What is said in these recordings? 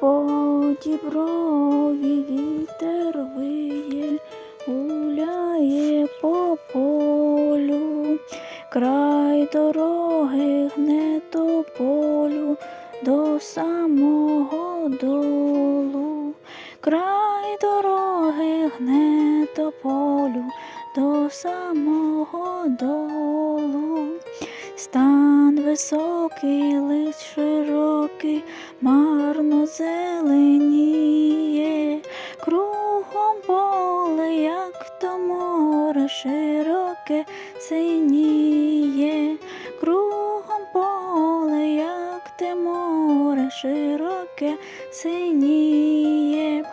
По діброві вітер виє, гуляє по полю, край дороги гне до полю до самого долу, край дороги гне до полю до самого долу. Високий, лист широкий, марно зеленіє, кругом поле, як то море широке синіє, кругом поле, як те море широке синіє.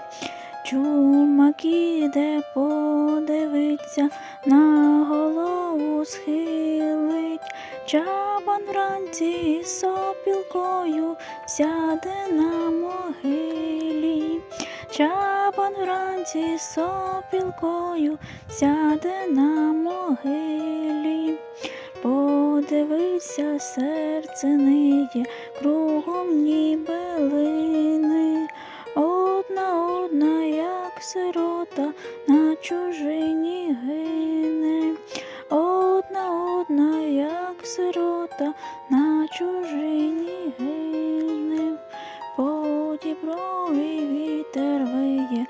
Чумак іде подивиться, на голову вранці сопілкою сяде на могилі. Чабан вранці сопілкою сяде на могилі. Подивися, серце ниє, кругом ніби лини. Одна, одна, як сирота, чужині гине. По діброві вітер виє.